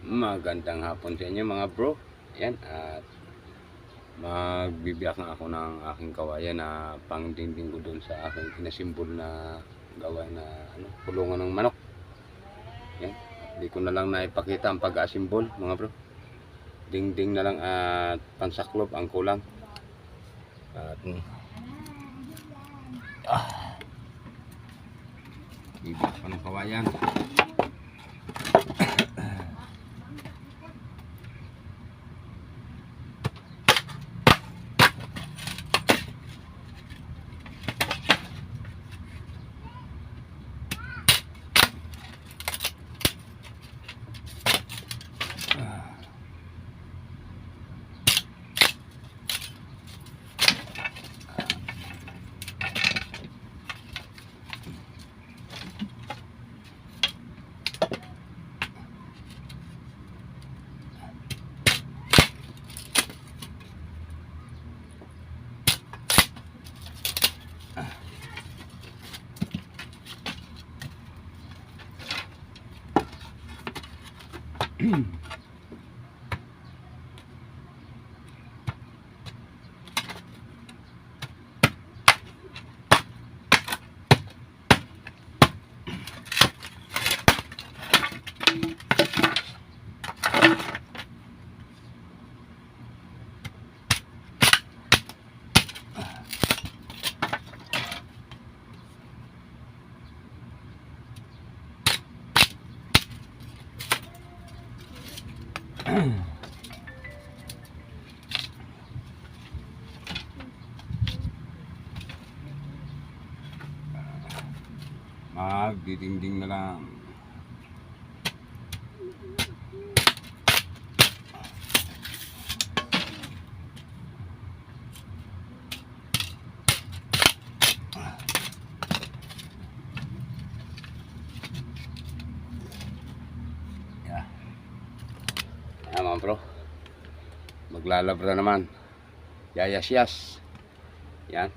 Magandang hapon sa inyo mga bro. Yan at magbibiyak na ako ng aking kawayan na pangdingding ko doon sa aking kinasimbol na gawa na ano, kulungan ng manok. Yan. Hindi ko na lang naipakita ang pag-asimbol mga bro. Dingding na lang at pansaklob ang kulang. At mm, ah, bibiyak pa ng kawayan. Mmm. Magdidingding na lang. Mga bro. Maglalabra naman. Yayas-yas. Yan.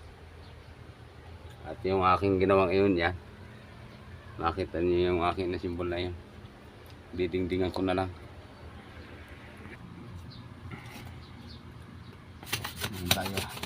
At yung aking ginawang iyon, yan. Makita niyo yung aking na simbol na yun. Didingdingan ko na lang. Ayan tayo.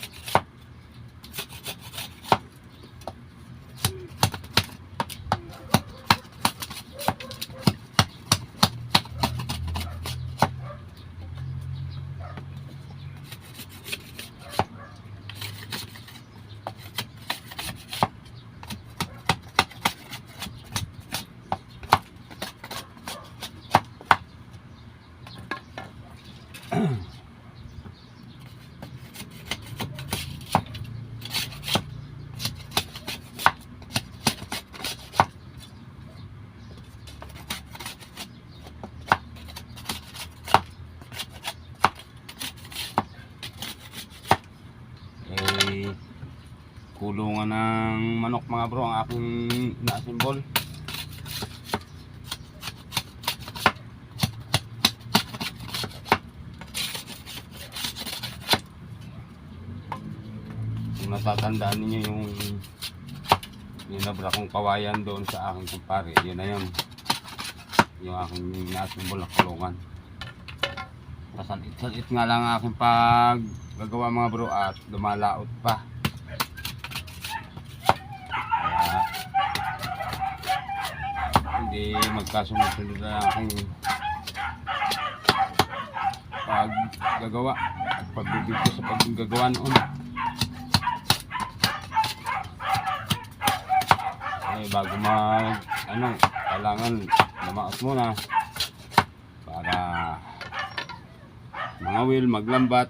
eh kulungan ng manok mga bro ang aking na-assemble. Kung natatandaan ninyo yung ninabra kong kawayan doon sa aking kumpare yun na yun. Yung aking na-assemble na kulungan. Salit-salit nga lang ang aking pag gagawa mga bro at lumalaot pa. Hindi magkasunod-sunod na aking paggagawa at pagbibigyo sa paggagawa noon. Eh, bago mag ano, kailangan lumaot muna para mga wheel maglambat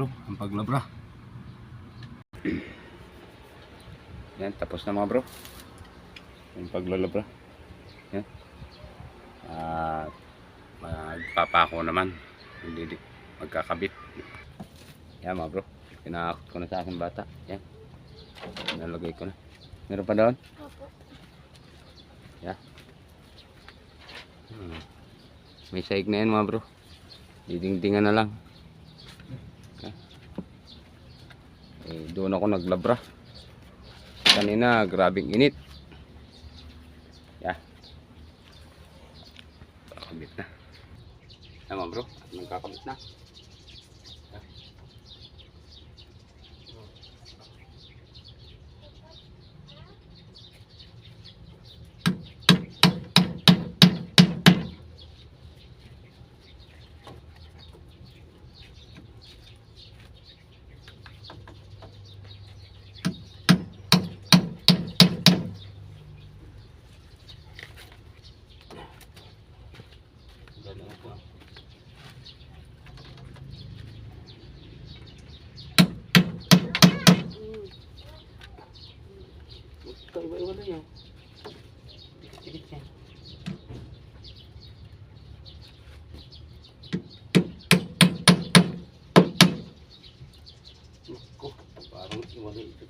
bro, ang paglabra. Yan, tapos na mga bro. Yung paglalabra. Yan. At magpapako naman. Hindi di- magkakabit. Yan mga bro. Pinakakot ko na sa aking bata. Yan. Nalagay ko na. Meron pa doon? Opo. Yeah. Hmm. May saig na yan mga bro. Didingdingan na lang. Yeah. Eh, doon ako naglabra. Kanina, grabing init. Yeah. Kakabit na. Mga bro, nagkakabit na.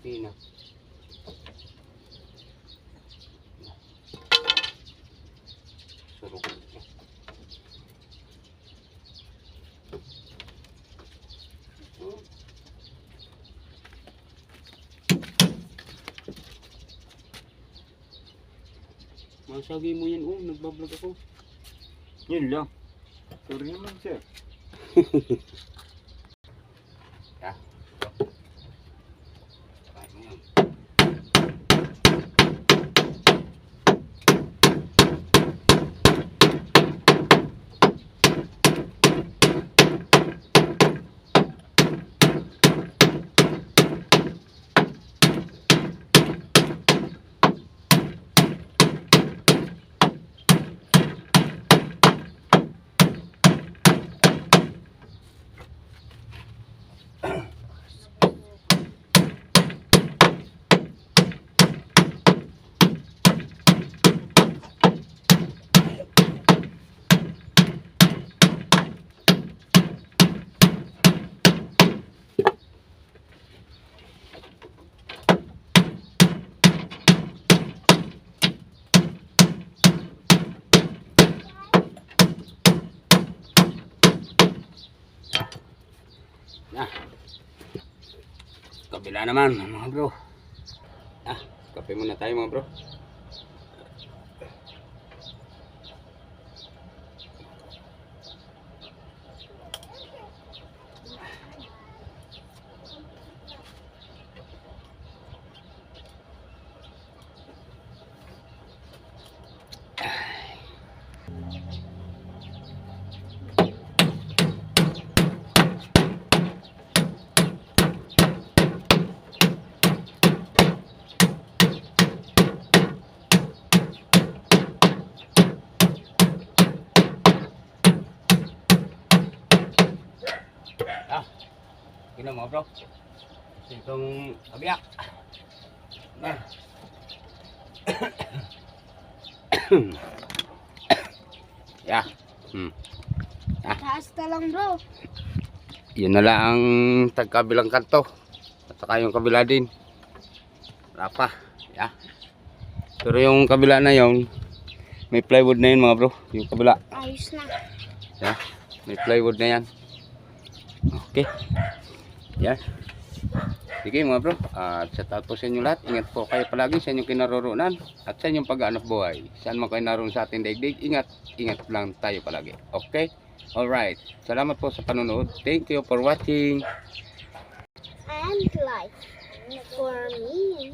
Tina. Surok. Masagi mo yan, oh, nagbablog ako. Yun lang. Sorry naman, sir. Na. Kabila naman, mga bro. Ah, kape muna tayo mga bro. Ah, yun na mga bro. Itong kabiyak. Na. yeah. Hmm. Taas ka lang bro. Yun na lang ang tagkabilang kanto. At saka yung kabila din. Wala pa. Yeah. Pero yung kabila na yun, may plywood na yun mga bro. Yung kabila. Ayos na. Yeah. May plywood na yan. Okay. Yan. Sige mga bro. At sa taot po sa inyo lahat. Ingat po kayo palagi sa inyong kinaroroonan. At sa inyong pag-aanap buhay. Saan man kayo naroon sa ating daigdig. Ingat. Ingat lang tayo palagi. Okay? Alright. Salamat po sa panonood. Thank you for watching. And like for me.